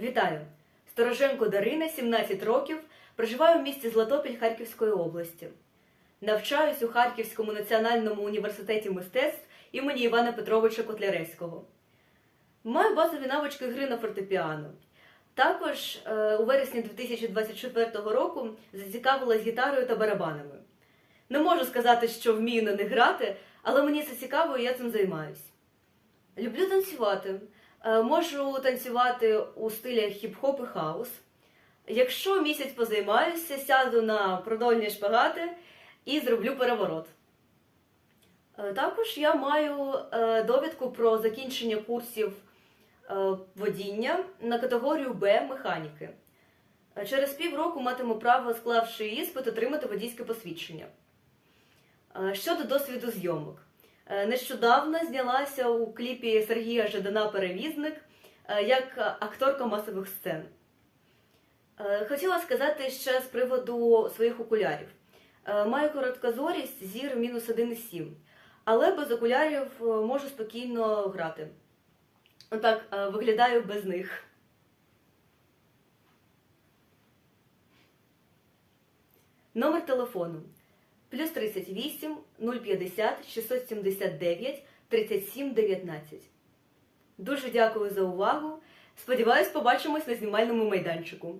Вітаю! Стороженко Дарина, 17 років, проживаю в місті Златопіль Харківської області. Навчаюсь у Харківському національному університеті мистецтв імені Івана Петровича Котляревського. Маю базові навички гри на фортепіано. Також е, у вересні 2024 року зацікавилась гітарою та барабанами. Не можу сказати, що вмію на них грати, але мені це цікаво і я цим займаюсь. Люблю танцювати. Е, Можу танцювати у стилях хіп-хоп і хаус. Якщо місяць позаймаюся, сяду на продольні шпагати і зроблю переворот. Е, Також я маю е, довідку про закінчення курсів водіння на категорію Б механіки. Через півроку матиму право, склавши іспит, отримати водійське посвідчення. Щодо досвіду зйомок. Е, Нещодавно знялася у кліпі Сергія Жадана Перевізник е, як акторка масових сцен. Е, Хотіла сказати ще з приводу своїх окулярів. Маю короткозорість, зір мінус 1,7, але без окулярів можу спокійно грати. Отак виглядаю без них. Номер телефону плюс 38 050 679 37 19. Дуже дякую за увагу. Сподіваюсь, побачимось на знімальному майданчику.